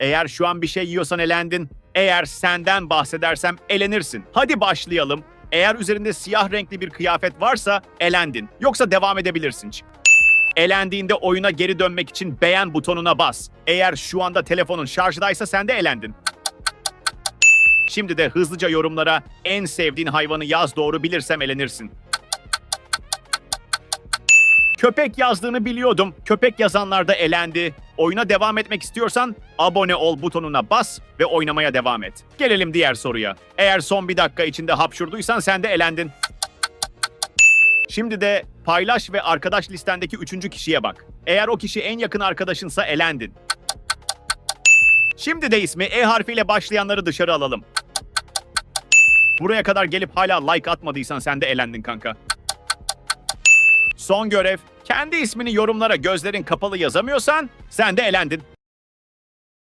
Eğer şu an bir şey yiyorsan elendin. Eğer senden bahsedersem elenirsin. Hadi başlayalım. Eğer üzerinde siyah renkli bir kıyafet varsa elendin. Yoksa devam edebilirsin. Elendiğinde oyuna geri dönmek için beğen butonuna bas. Eğer şu anda telefonun şarjdaysa sen de elendin. Şimdi de hızlıca yorumlara en sevdiğin hayvanı yaz doğru bilirsem elenirsin. Köpek yazdığını biliyordum. Köpek yazanlar da elendi. Oyuna devam etmek istiyorsan abone ol butonuna bas ve oynamaya devam et. Gelelim diğer soruya. Eğer son bir dakika içinde hapşurduysan sen de elendin. Şimdi de paylaş ve arkadaş listendeki üçüncü kişiye bak. Eğer o kişi en yakın arkadaşınsa elendin. Şimdi de ismi E harfiyle başlayanları dışarı alalım. Buraya kadar gelip hala like atmadıysan sen de elendin kanka. Son görev, kendi ismini yorumlara gözlerin kapalı yazamıyorsan sen de elendin.